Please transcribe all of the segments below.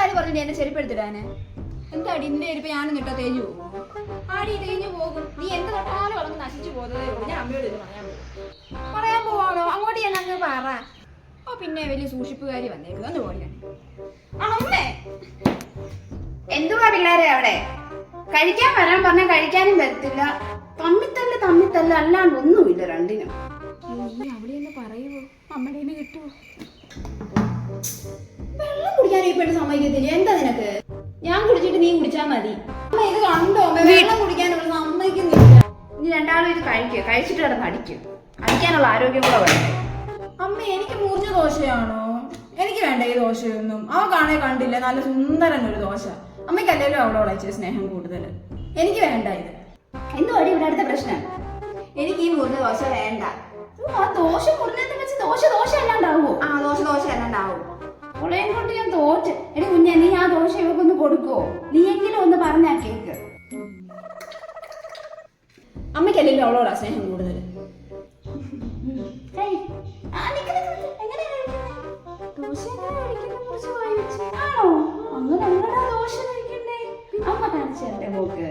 ആര് പറഞ്ഞു എന്നെ ചെരുപ്പ് എടുത്തിടാന്? എന്താടി നിന്റെ ചെരുപ്പ് ഞാനും നിട്ടോ തേഞ്ഞു ആടി തേഞ്ഞു പോകും. നീ എന്റെ തൊട്ടാലും വളർന്ന് നശിച്ചു പോകുന്നതേ ഉള്ളൂ. ഞാൻ അമ്മയോട് ഇത് പറയാൻ പറയാൻ പോവാണോ? അങ്ങോട്ട് ഞാൻ അങ്ങ് പറ. ഓ പിന്നെ വലിയ സൂക്ഷിപ്പുകാരി വന്നേക്കുന്നു. ഒന്ന് അമ്മേ? എന്തുവാ പിള്ളേരെ അവിടെ? കഴിക്കാൻ വരാൻ പറഞ്ഞാൽ കഴിക്കാനും വരത്തില്ല. തമ്മിത്തല്ല് തമ്മിത്തല്ല് അല്ലാണ്ട് ഒന്നുമില്ല രണ്ടിനും. നീ അവിടെ ഒന്ന് പറയുവോ? അമ്മയുടെ വെള്ളം കുടിക്കാൻ സമ്മതിക്കത്തില്ല? എന്താ നിനക്ക്? ഞാൻ കുടിച്ചിട്ട് നീ കുടിച്ചാ മതി. അമ്മ ഇത് കണ്ടോ? അമ്മ വെള്ളം കുടിക്കാൻ ഇവിടെ സമ്മതിക്കുന്നില്ല. ഇനി രണ്ടാളും ഇത് കഴിക്കുക കഴിച്ചിട്ട് കിടന്ന് അടിക്കും അടിക്കാനുള്ള ആരോഗ്യം കൂടെ വേണ്ടേ? അമ്മ എനിക്ക് മുറിഞ്ഞ ദോശയാണോ? എനിക്ക് വേണ്ട ഈ ദോശയൊന്നും. അവക്കാണെ കണ്ടില്ല? നല്ല സുന്ദരൻ ഒരു ദോശ. അമ്മയ്ക്കല്ലല്ലോ അവളോട് ഇച്ചിരി സ്നേഹം കൂടുതൽ എനിക്ക് വേണ്ട ഇത്. എന്തുവാടി ഇവിടെ അടുത്ത പ്രശ്നം. എനിക്ക് ഈ മുറിഞ്ഞ ദോശ വേണ്ട. ആ ദോശ മുറിഞ്ഞത്തെ വെച്ച് ദോശ ദോശ അല്ലാണ്ടാവോ ആ ദോശ ദോശ അല്ലാണ്ടാവും ഉളയും കൊണ്ട് ഞാൻ തോറ്റ്. എടി കുഞ്ഞെ നീ ആ ദോശ ഇവക്കൊന്ന് കൊടുക്കോ നീയെങ്കിലും ഒന്ന് പറഞ്ഞാ കേക്ക്. അമ്മയ്ക്കല്ലല്ലോ അവളോടാ സ്നേഹം കൂടുതൽ കാണിച്ചു തരട്ടെ. പോക്ക്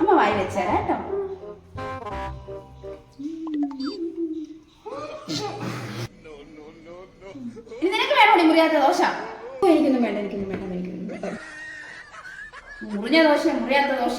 അമ്മ വായി വെച്ചേരാ കേട്ടോ. മുറിയാത്ത ദോശ. എനിക്കൊന്നും വേണ്ട എനിക്കൊന്നും വേണ്ട എനിക്കൊന്നും വേണ്ട. മുറിഞ്ഞ ദോശ മുറിയാത്ത ദോശ